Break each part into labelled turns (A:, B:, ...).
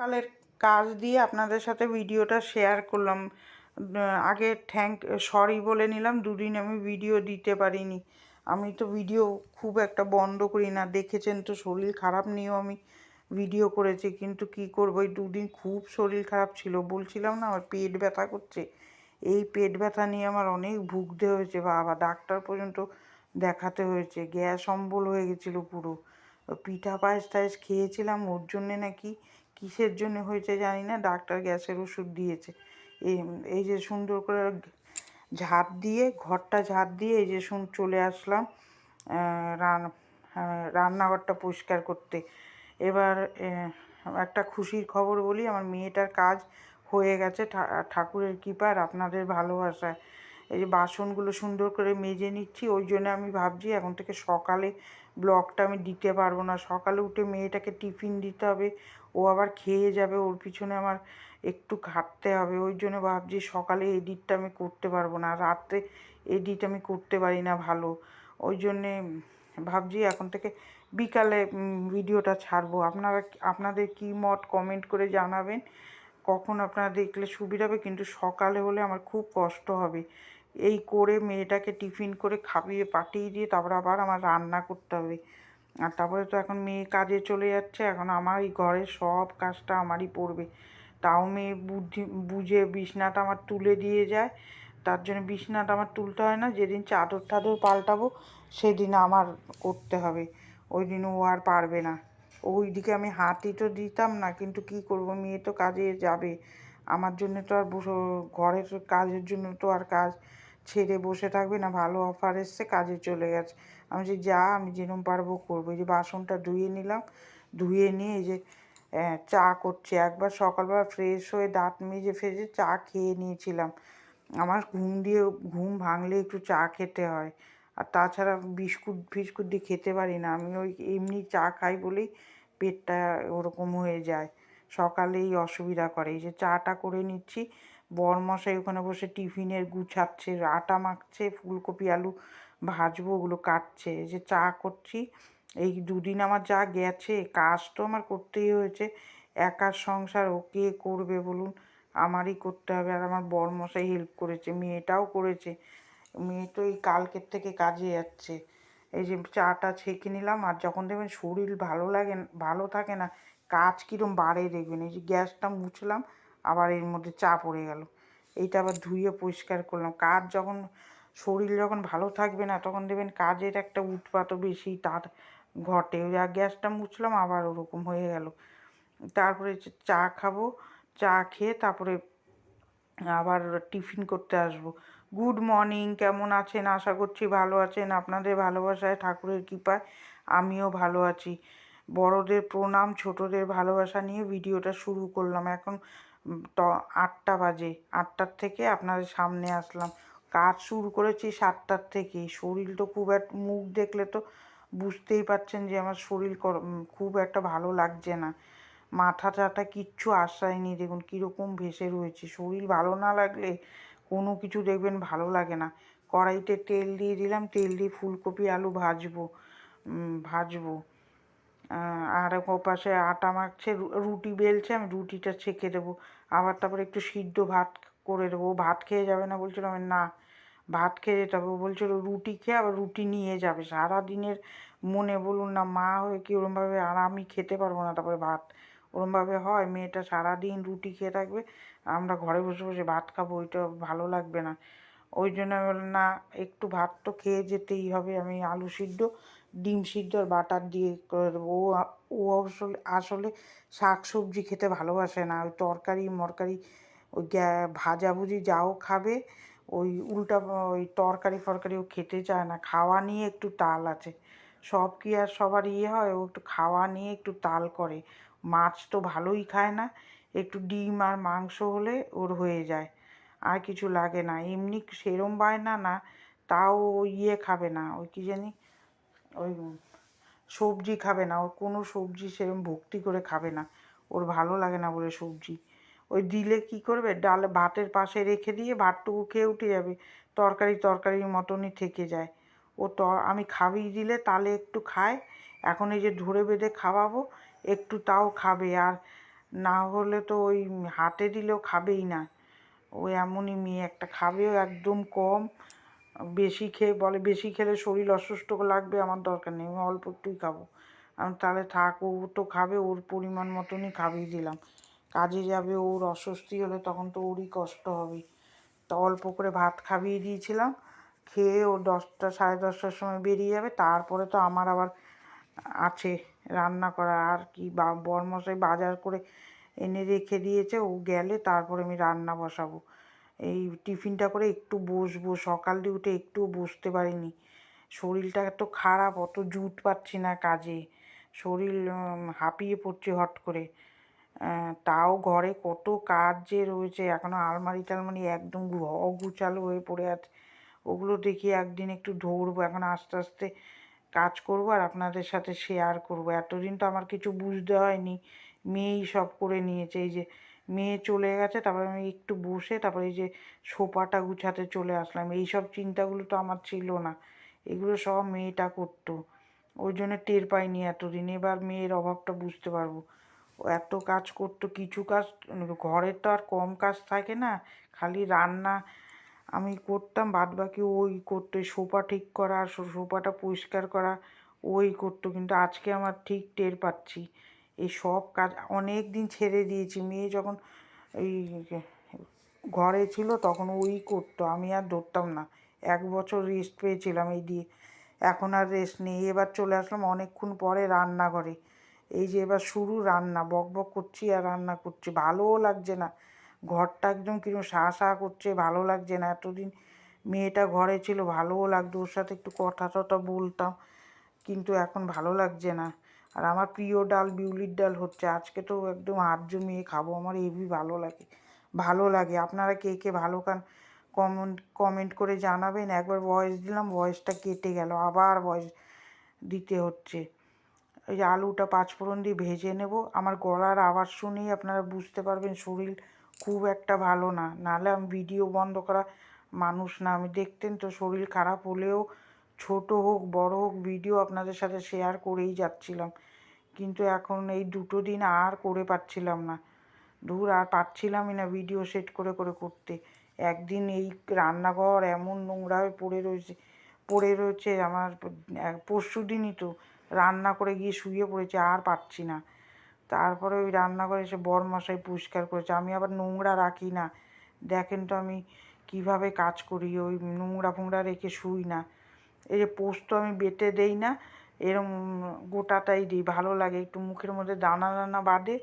A: সকালের কাজ দিয়ে আপনাদের সাথে ভিডিওটা শেয়ার করলাম। আগে থ্যাংক সরি বলে নিলাম, দুদিন আমি ভিডিও দিতে পারিনি। আমি তো ভিডিও খুব একটা বন্ধ করি না, দেখেছেন তো শরীর খারাপ নিয়েও আমি ভিডিও করেছি, কিন্তু কি করব? এই দুদিন খুব শরীর খারাপ ছিল, বলছিলাম না আমার পেট ব্যথা করছে। এই পেট ব্যথা নিয়ে আমার অনেক ভুগতে হয়েছে, বাবা, ডাক্তার পর্যন্ত দেখাতে হয়েছে, গ্যাস অম্বল হয়ে গেছিল পুরো। পিঠা পায়েস টায়েস খেয়েছিলাম, ওর জন্যে নাকি কিসের জন্য হয়েছে জানি না, ডাক্তার গ্যাসের ওষুধ দিয়েছে। এই যে সুন্দর করে ঝাঁপ দিয়ে, ঘরটা ঝাঁপ দিয়ে এই যে শুন, চলে আসলাম রান্নাঘরটা পরিষ্কার করতে। এবার একটা খুশির খবর বলি, আমার মেয়েটার কাজ হয়ে গেছে ঠাকুরের কৃপার আপনাদের ভালোবাসায়। এই যে বাসনগুলো সুন্দর করে মেজে নিচ্ছি, ওই জন্য আমি ভাবছি এখন থেকে সকালে ব্লগটা আমি দিতে পারব না। সকালে উঠে মেয়েটাকে টিফিন দিতে হবে, ও আবার খেয়ে যাবে, ওর পিছনে আমার একটু খাটতে হবে। ওই জন্য ভাবছি সকালে এডিটটা আমি করতে পারব না রাত্রে এডিট আমি করতে পারি না ভালো। ওই জন্যে ভাবছি এখন থেকে বিকালে ভিডিওটা ছাড়বো। আপনারা আপনাদের কী মত কমেন্ট করে জানাবেন। কখন আপনারা দেখলে সুবিধা হবে, কিন্তু সকালে হলে আমার খুব কষ্ট হবে। এই করে মেয়েটাকে টিফিন করে খাইয়ে পাঠিয়ে দিয়ে তারপর আবার আমার রান্না করতে হবে। আর তারপরে তো এখন মেয়ে কাজে চলে যাচ্ছে, এখন আমার এই ঘরের সব কাজটা আমারই পড়বে। তাও মেয়ে বুদ্ধি, বুঝে বিছনাটা আমার তুলে দিয়ে যায়। তার জন্য বিছনাটা আমার তুলতে হয় না, যেদিন চাদর টাদর পাল্টাবো সেদিন আমার করতে হবে। ওই দিন ও আর পারবে না। ওই দিকে আমি হাতই তো দিতাম না, কিন্তু কি করব, মেয়ে তো কাজে যাবে। আমার জন্য তো আর ঘরের কাজের জন্য তো আর কাজ। ছেড়ে বসে থাকবে না, ভালো অফার এসছে, কাজে চলে গেছে। আমি যে যা, আমি যেরকম পারব করব। এই যে বাসনটা ধুয়ে নিলাম, ধুয়ে নিয়ে এই যে চা করছি। একবার সকালবেলা ফ্রেশ হয়ে দাঁত মেজে ফেজে চা খেয়ে নিয়েছিলাম। আমার ঘুম দিয়ে, ঘুম ভাঙলে একটু চা খেতে হয়। আর তাছাড়া বিস্কুট ফিস্কুট দিয়ে খেতে পারি না। আমি ওই এমনি চা খাই বলেই পেটটা ওরকম হয়ে যায়। সকালেই অসুবিধা করে। এই যে চাটা করে নিচ্ছি বরমশাই ওখানে বসে টিফিনের গুছাচ্ছে, আটা মাখছে, ফুলকপি, আলু ভাজবো, ওগুলো কাটছে। যে চা করছি, এই দুদিন আমার যা গেছে, কাজ তো আমার করতেই হয়েছে। একার সংসার ও কে করবে বলুন? আমারই করতে হবে আর আমার বরমশাই হেল্প করেছে, মেয়েটাও করেছে। মেয়ে তো এই কালকের থেকে কাজে যাচ্ছে। এই যে চাটা ছেঁকে নিলাম আর যখন দেখবেন শরীর ভালো লাগে ভালো থাকে না, কাজ কীরকম বাড়ে দেখবেন। এই যে গ্যাসটা মুছলাম আবার এর মধ্যে চা পড়ে গেল। এইটা আবার ধুয়ে পরিষ্কার করলাম। কাজ যখন, শরীর যখন ভালো থাকবে না, তখন দেখবেন কাজের একটা উৎপাতও বেশি, তার ঘটে। ওই গ্যাসটা মুছলাম, আবার ওরকম হয়ে গেল। তারপরে চা খাব, চা খেয়ে তারপরে আবার টিফিন করতে আসব। গুড মর্নিং, কেমন আছেন? আশা করছি ভালো আছেন। আপনাদের ভালোবাসায়, ঠাকুরের কৃপায় আমিও ভালো আছি। বড়দের প্রণাম, ছোটদের ভালোবাসা নিয়ে ভিডিওটা শুরু করলাম। এখন ত আটটা বাজে। আটটার থেকে আপনাদের সামনে আসলাম। কাজ শুরু করেছি সাতটার থেকে। শরীর তো খুব একটা মুখ দেখলে তো বুঝতেই পারছেন যে আমার শরীর খুব একটা ভালো লাগছে না। মাথা টাথা কিচ্ছু আশ্রায়নি। দেখুন কীরকম ভেসে রয়েছে। শরীর ভালো না লাগলে কোনো কিছু দেখবেন ভালো লাগে না। কড়াইতে তেল দিয়ে দিলাম। তেল দিয়ে ফুলকপি, আলু ভাজবো। ভাজবো। আর পাশে আটা মাখছে রুটি বেলছে, আমি রুটিটা ছেঁকে দেবো। আবার তারপরে একটু সিদ্ধ ভাত করে দেবো। ও ভাত খেয়ে যাবে না বলছিল, আমি না, ভাত খেয়ে যেতে হবে। ও বলছিল, রুটি খেয়ে আবার রুটি নিয়ে যাবে। সারাদিনের মনে বলুন না, মা হয়ে কি ওরমভাবে আর আমি খেতে পারব না তারপরে ভাত। ওরমভাবে হয়, মেয়েটা সারাদিন রুটি খেয়ে থাকবে। আমরা ঘরে বসে বসে ভাত খাব, ওইটা ভালো লাগবে না। ওই জন্য আমি বললাম, না, একটু ভাত তো খেয়ে যেতেই হবে, আমি আলু সিদ্ধ, ডিম সিদ্ধ আর বাটার দিয়ে ও ও আসলে আসলে শাক সবজি খেতে ভালোবাসে না, ওই তরকারি মরকারি, ওই ভাজাভুজি যাও খাবে, ওই উল্টা ওই তরকারি ফরকারি ও খেতে চায় না, খাওয়া নিয়ে একটু তাল আছে। সব কি আর সবার ইয়ে হয়? ও একটু খাওয়া নিয়ে একটু তাল করে। মাছ তো ভালোই খায় না, একটু ডিম আর মাংস হলে ওর হয়ে যায়। আর কিছু লাগে না। এমনি সেরম বায়না না, তাও ইয়ে খাবে না। ওই কি জানি, ওই সবজি খাবে না। ওর কোনো সবজি সেরম ভক্তি করে খাবে না। ওর ভালো লাগে না বলে সবজি। ওই দিলে কি করবে? ডাল ভাতের পাশে রেখে দিয়ে ভাতটুকু খেয়ে উঠে যাবে। তরকারি তরকারির মতনই থেকে যায়। ও ত, আমি খাবিয়ে দিলে তাহলে একটু খায়। এখন এই যে ধরে বেঁধে খাওয়াবো, একটু তাও খাবে। আর না হলে তো ওই হাতে দিলেও খাবেই না। ও এমনই মেয়ে, একটা খাবেও একদম কম। বেশি খেয়ে বলে, বেশি খেলে শরীর অসুস্থ লাগবে, আমার দরকার নেই, আমি অল্প একটুই খাব। আমি তাহলে থাক, ও তো খাবে, ওর পরিমাণ মতনই খাবিয়ে দিলাম। কাজে যাবে, ওর অস্বস্তি হলে তখন তো ওরই কষ্ট হবে। তো অল্প করে ভাত খাইয়ে দিয়েছিলাম, খেয়ে ও দশটা, সাড়ে দশটার সময় বেরিয়ে যাবে, তারপরে তো আমার আবার আছে রান্না করা। আর কি বা, বরমশাই বাজার করে এনে রেখে দিয়েছে, ও গেলে তারপরে আমি রান্না বসাবো। এই টিফিনটা করে একটু বসবো, সকাল দিয়ে উঠে একটু বসতে পারিনি। শরীরটা এত খারাপ, অত জুট পাচ্ছি না কাজে। শরীর হাঁপিয়ে পড়ছে হট করে। তাও ঘরে কত কাজ যে রয়েছে এখনও আলমারি টালমারি একদম অগুচালো হয়ে পড়ে আছে। ওগুলো দেখি একদিন একটু ধরবো, এখন আস্তে আস্তে কাজ করব আর আপনাদের সাথে শেয়ার করব। এতদিন তো আমার কিছু বুঝতে হয়নি। মেয়েই সব করে নিয়েছে। এই যে মেয়ে চলে গেছে, তারপরে আমি একটু বসে তারপরে এই যে সোফাটা গুছাতে চলে আসলাম। এই সব চিন্তাগুলো তো আমার ছিল না। এগুলো সব মেয়েটা করতো। ওই জন্য টের পাইনি এতদিন। এবার মেয়ের অভাবটা বুঝতে পারব। ও এত কাজ করতো, কিছু কাজ, ঘরের তো আর কম কাজ থাকে না। খালি রান্না আমি করতাম বাদ বাকি ওই করতো। সোফা ঠিক করা সোফাটা পরিষ্কার করা ওই করতো। কিন্তু আজকে আমার ঠিক টের পাচ্ছি। এই সব কাজ অনেক দিন ছেড়ে দিয়েছি। মেয়ে যখন এই ঘরে ছিল তখন ওই করতো, আমি আর ধরতাম না। এক বছর রেস্ট পেয়েছিলাম এই দিয়ে। এখন আর রেস্ট নেই। এবার চলে আসলাম অনেকক্ষণ পরে রান্নাঘরে। এই যে এবার শুরু রান্না, বক বক করছি আর রান্না করছি। ভালোও লাগছে না। ঘরটা একদম কীরকম শাঁ শাঁ করছে, ভালো লাগছে না। এতদিন মেয়েটা ঘরে ছিল, ভালোও লাগতো। ওর সাথে একটু কথা টথা বলতাম, কিন্তু এখন ভালো লাগছে না। আর আমার প্রিয় ডাল, বিউলির ডাল হচ্ছে, আজকে তো একদম হাত জমিয়ে খাব, আমার হেভি ভালো লাগে ভালো লাগে। আপনারা কে কে ভালো খান, কমেন্ট কমেন্ট করে জানাবেন। একবার ভয়েস দিলাম ভয়েসটা কেটে গেল, আবার ভয়েস দিতে হচ্ছে। এই যে আলুটা পাঁচফোড়ন দিয়ে ভেজে নেব, আমার গলার আওয়াজ শুনেই আপনারা বুঝতে পারবেন, শরীর খুব একটা ভালো না। নাহলে আমি ভিডিও বন্ধ করা মানুষ না, আমি দেখতেন তো শরীর খারাপ হলেও ছোট হোক, বড় হোক ভিডিও আপনাদের সাথে শেয়ার করেই যাচ্ছিলাম। কিন্তু এখন এই দুটো দিন আর করে পাচ্ছিলাম না। দূর আর পাচ্ছিলামই না ভিডিও সেট করে করে করতে। একদিন এই রান্নাঘর এমন নোংরা হয়ে পড়ে রয়েছে পড়ে রয়েছে আমার পরশু দিনই তো রান্না করে গিয়ে শুয়ে পড়েছে, আর পাচ্ছি না। তারপরে ওই রান্নাঘরে এসে মশাই পরিষ্কার করেছে, আমি আবার নোংরা রাখি না। দেখেন তো আমি কীভাবে কাজ করি, ওই নোংরা ফোংরা রেখে শুই না। এই যে পোস্ত আমি বেটে দেই না, এরম গোটাটাই দিই, ভালো লাগে, একটু মুখের মধ্যে দানা দানা বাঁধে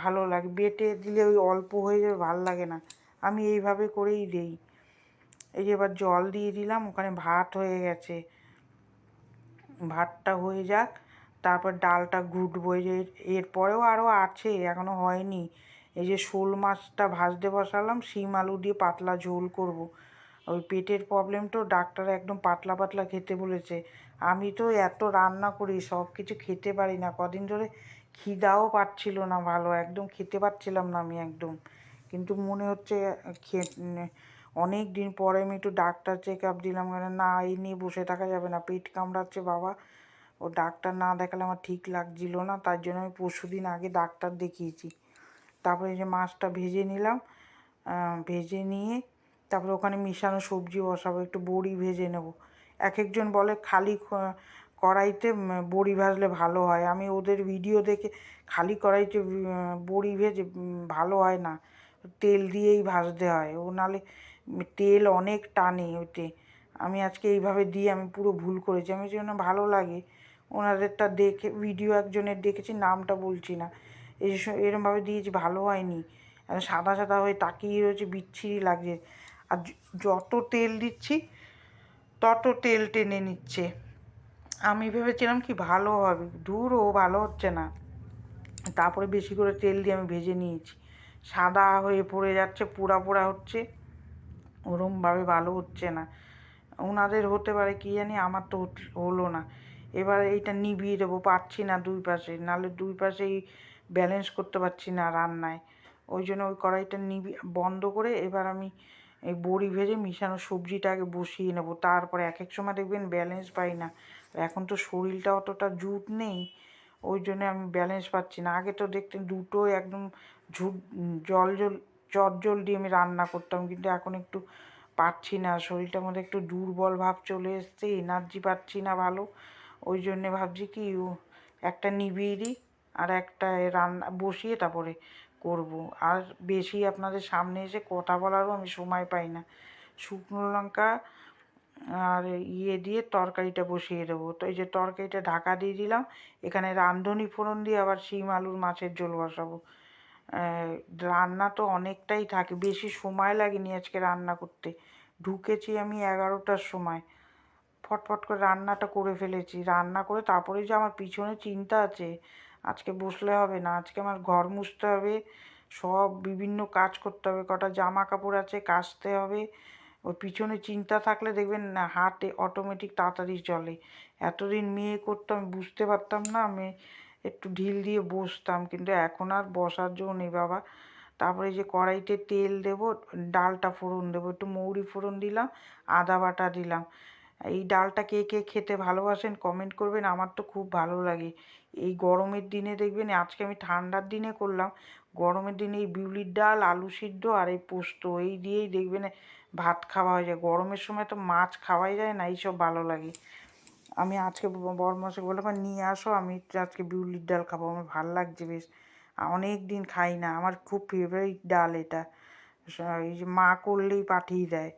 A: ভালো লাগে, বেটে দিলে ওই অল্প হয়ে যাবে, ভালো লাগে না, আমি এইভাবে করেই দিই এই যে এবার জল দিয়ে দিলাম, ওখানে ভাত হয়ে গেছে, ভাতটা হয়ে যাক, তারপর ডালটা ঘুটবো, এই যে এরপরেও আরও আছে এখনও হয়নি, এই যে শোল মাছটা ভাজতে বসালাম, শিম আলু দিয়ে পাতলা ঝোল করব। ওই পেটের প্রবলেম তো ডাক্তার একদম পাতলা পাতলা খেতে বলেছে। আমি তো এত রান্না করি, সব কিছু খেতে পারি না। কদিন ধরে খিদাও পাচ্ছিল না ভালো, একদম খেতে পারছিলাম না আমি একদম। কিন্তু মনে হচ্ছে অনেক দিন পরে আমি একটু ডাক্তার চেক আপ দিলাম। কেন না, এই নিয়ে বসে থাকা যাবে না। পেট কামড়াচ্ছে বাবা। ও ডাক্তার না দেখালে আমার ঠিক লাগছিল না, তার জন্য আমি পরশু দিন আগে ডাক্তার দেখিয়েছি। তারপরে যে মাছটা ভেজে নিলাম ভেজে নিয়ে তারপরে ওখানে মিশানো সবজি বসাবো, একটু বড়ি ভেজে নেব। এক একজন বলে খালি কড়াইতে বড়ি ভাজলে ভালো হয়। আমি ওদের ভিডিও দেখে খালি কড়াইতে বড়ি ভেজে ভালো হয় না। তেল দিয়েই ভাজতে হয়। ও নালে তেল অনেক টানে ওতে। আমি আজকে এইভাবে দিয়ে আমি পুরো ভুল করেছি। আমি জন্য ভালো লাগে। ওনাদেরটা দেখে ভিডিও একজনের দেখেছি, নামটা বলছি না। এই এরমভাবে দিয়েছি, ভালো হয়নি। সাদা সাদা হয়ে তাকিয়ে রয়েছে, বিচ্ছিরি লাগছে। আর যত তেল দিচ্ছি, তত তেল টেনে নিচ্ছে। আমি ভেবেছিলাম কি ভালো হবে, দূর ও ভালো হচ্ছে না। তারপরে বেশি করে তেল দিয়ে আমি ভেজে নিয়েছি। সাদা হয়ে পড়ে যাচ্ছে, পোড়া পোড়া হচ্ছে। ওরমভাবে ভালো হচ্ছে না। ওনাদের হতে পারে কি জানি, আমার তো হলো না। এবার এইটা নিভিয়ে দেবো, পারছি না দুই পাশে। নাহলে দুই পাশেই ব্যালেন্স করতে পারছি না রান্নায়। ওই জন্য ওই কড়াইটা নিবি, বন্ধ করে এবার আমি এই বড়ি ভেজে মিশানো সবজিটাকে বসিয়ে নেব। তারপরে এক এক সময় দেখবেন ব্যালেন্স পাই না। এখন তো শরীরটা অতটা জুট নেই, ওই জন্য আমি ব্যালেন্স পাচ্ছি না। আগে তো দেখতেন দুটো একদম ঝুট জল জল, চট জল দিয়ে আমি রান্না করতাম। কিন্তু এখন একটু পারছি না। শরীরটার মধ্যে একটু দুর্বল ভাব চলে এসছে এনার্জি পাচ্ছি না ভালো। ওই জন্যে ভাবছি কি একটা দিই আর একটা রান্না, বসিয়ে তারপরে করব। আর বেশি আপনাদের সামনে এসে কথা বলারও আমি সময় পাই না। শুকনো লঙ্কা আর ইয়ে দিয়ে তরকারিটা বসিয়ে দেবো। তো এই যে তরকারিটা ঢাকা দিয়ে দিলাম, এখানে রান্ধনি ফোড়ন দিয়ে আবার শিম, আলুর মাছের ঝোল বসাবো। রান্না তো অনেকটাই থাকে, বেশি সময় লাগেনি আজকে রান্না করতে। ঢুকেছি আমি এগারোটার সময়। ফটফট করে রান্নাটা করে ফেলেছি। রান্না করে তারপরে যে আমার পিছনে চিন্তা আছে আজকে বসলে হবে না, আজকে আমার ঘর মুছতে হবে, সব বিভিন্ন কাজ করতে হবে, কটা জামা কাপড় আছে কাচতে হবে ওর পিছনে চিন্তা থাকলে দেখবেন না হাতে অটোমেটিক তাড়াতাড়ি চলে। এতদিন মেয়ে করতাম, বুঝতে পারতাম না, আমি একটু ঢিল দিয়ে বসতাম, কিন্তু এখন আর বসার জন্য নেই বাবা। তারপরে যে কড়াইতে তেল দেব, ডালটা ফোড়ন দেবো, একটু মৌরি ফোড়ন দিলাম, আদা বাটা দিলাম। এই ডালটা কে কে খেতে ভালোবাসেন কমেন্ট করবেন, আমার তো খুব ভালো লাগে। এই গরমের দিনে দেখবেন, আজকে আমি ঠান্ডার দিনে করলাম, গরমের দিনে এই বিউলির ডাল, আলু সিদ্ধ আর এই পোস্ত, এই দিয়েই দেখবেন ভাত খাওয়া হয়ে যায়। গরমের সময় তো মাছ খাওয়াই যায় না, এইসব ভালো লাগে। আমি আজকে বরমাসে বললাম নিয়ে আসো, আমি আজকে বিউলির ডাল খাব, আমার ভালো লাগছে বেশ। অনেক দিন খাই না, আমার খুব ফেভারিট ডাল এটা। এই যে মা করলেই পাঠিয়ে দেয়।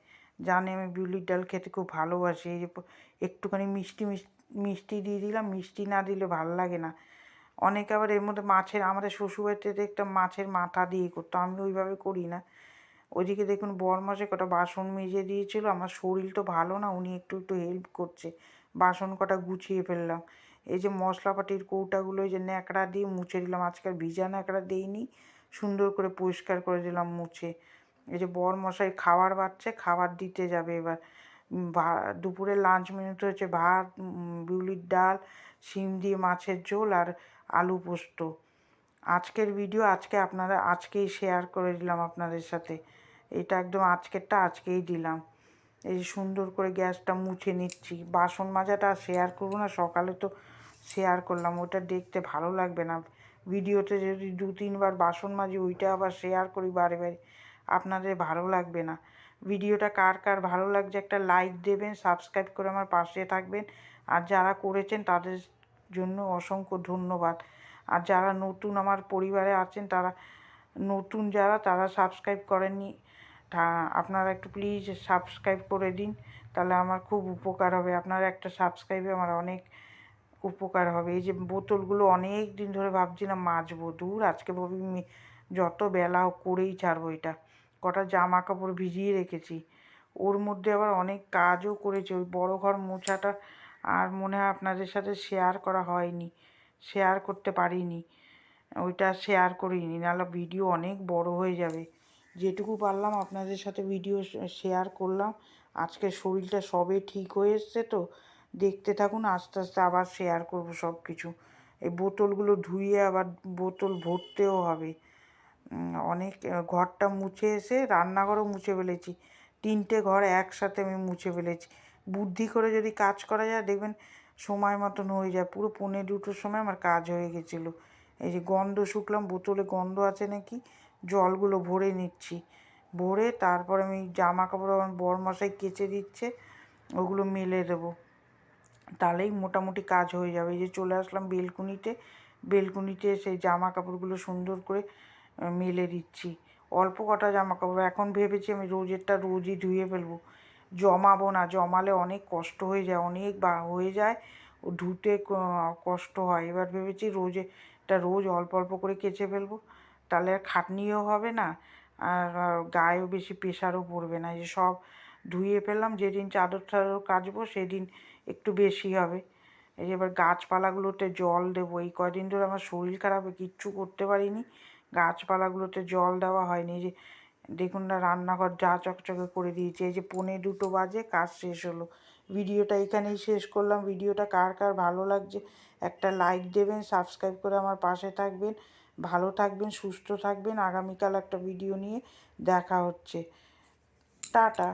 A: জানে আমি বিউলির ডাল খেতে খুব ভালোবাসি। এই যে একটুখানি মিষ্টি মিষ্টি দিয়ে দিলাম, মিষ্টি না দিলে ভালো লাগে না। অনেকে আবার এর মধ্যে মাছের, আমাদের শ্বশুরবাড়িতে একটা মাছের মাথা দিয়ে করতো, আমি ওইভাবে করি না। ওইদিকে দেখুন বর মাসে কটা বাসন মেজে দিয়েছিল, আমার শরীর তো ভালো না, উনি একটু একটু হেল্প করছে। বাসন কটা গুছিয়ে ফেললাম। এই যে মশলাপাটির কৌটাগুলো, এই যে ন্যাকড়া দিয়ে মুছে দিলাম, আজকাল ভিজা ন্যাকড়া দিইনি, সুন্দর করে পরিষ্কার করে দিলাম মুছে। এই যে বর মশাই খাবার বাড়ছে, খাবার দিতে যাবে এবার। দুপুরে লাঞ্চ মেনুতে হচ্ছে ভাত বিউলির ডাল, শিম দিয়ে মাছের ঝোল আর আলু পোস্ত। আজকের ভিডিও আজকে আপনারা, আজকেই শেয়ার করে দিলাম আপনাদের সাথে। এটা একদম আজকেরটা, আজকেই দিলাম। এই যে সুন্দর করে গ্যাসটা মুছে নিচ্ছি। বাসন মাজাটা শেয়ার করব না, সকালে তো শেয়ার করলাম। ওটা দেখতে ভালো লাগবে না। ভিডিওতে যদি দু তিনবার বাসন মাজি, ওইটা আবার শেয়ার করি বারে বারে। আপনাদের ভালো লাগবে না। ভিডিওটা কার কার ভালো লাগছে একটা লাইক দেবেন সাবস্ক্রাইব করে আমার পাশে থাকবেন। আর যারা করেছেন তাদের জন্য অসংখ্য ধন্যবাদ। আর যারা নতুন আমার পরিবারে আছেন তারা, নতুন যারা তারা সাবস্ক্রাইব করেননি আপনারা একটু প্লিজ সাবস্ক্রাইব করে দিন। তাহলে আমার খুব উপকার হবে। আপনার একটা সাবস্ক্রাইবে আমার অনেক উপকার হবে। এই যে বোতলগুলো অনেক দিন ধরে ভাবছিলাম মাজবো। দূর আজকে ভাবি যত বেলা করেই ছাড়বো এটা। কটা জামা কাপড় ভিজিয়ে রেখেছি। ওর মধ্যে আবার অনেক কাজও করেছি। ওই বড় ঘর মোছাটা আর মনে হয় আপনাদের সাথে শেয়ার করা হয়নি। শেয়ার করতে পারিনি। ওইটা শেয়ার করিনি, নাহলে ভিডিও অনেক বড় হয়ে যাবে। যেটুকু পারলাম আপনাদের সাথে ভিডিও শেয়ার করলাম। আজকে শরীরটা সবে ঠিক হয়ে এসছে তো। দেখতে থাকুন, আস্তে আস্তে আবার শেয়ার করব সব কিছু এই বোতলগুলো ধুয়ে আবার বোতল ভরতেও হবে। অনেক ঘরটা মুছে এসে রান্নাঘরও মুছে ফেলেছি। তিনটে ঘর একসাথে আমি মুছে ফেলেছি। বুদ্ধি করে যদি কাজ করা যায়, দেখবেন সময় মতন হয়ে যায়। পুরো পনেরো দুটোর সময় আমার কাজ হয়ে গেছিল। এই যে গন্ধ শুকলাম, বোতলে গন্ধ আছে নাকি? জলগুলো ভরে নিচ্ছি। ভরে তারপর আমি জামা কাপড় আমার বর মশাই কেচে দিচ্ছে, ওগুলো মেলে দেবো। তাহলেই মোটামুটি কাজ হয়ে যাবে। এই যে চলে আসলাম বেলকুনিতে। বেলকুনিতে সেই জামা কাপড়গুলো সুন্দর করে মেলে দিচ্ছি। অল্প কটা জামা কাপড় এখন ভেবেছি আমি রোজেরটা রোজই ধুয়ে ফেলব। জমাবো না। জমালে অনেক কষ্ট হয়ে যায়, অনেক বা হয়ে যায়। ধুতে কষ্ট হয়। এবার ভেবেছি রোজেটা রোজ অল্প অল্প করে কেচে ফেলব। তাহলে আর খাটনিও হবে না, আর গায়েও বেশি প্রেশারও পড়বে না। যে সব ধুয়ে ফেললাম, যেদিন চাদর টাদর কাচবো সেদিন একটু বেশি হবে। এই যে এবার গাছপালাগুলোতে জল দেবো। এই কদিন ধরে আমার শরীর খারাপ, কিচ্ছু করতে পারিনি। গাছপালাগুলোতে জল দেওয়া হয়নি যে দেখুন না রান্নাঘর যা চকচকে করে দিয়েছে, এই যে পনে দুটো বাজে, কাজ শেষ হলো। ভিডিওটা এখানেই শেষ করলাম। ভিডিওটা কার কার ভালো লাগছে একটা লাইক দেবেন সাবস্ক্রাইব করে আমার পাশে থাকবেন। ভালো থাকবেন, সুস্থ থাকবেন। আগামীকাল একটা ভিডিও নিয়ে দেখা হচ্ছে। টাটা।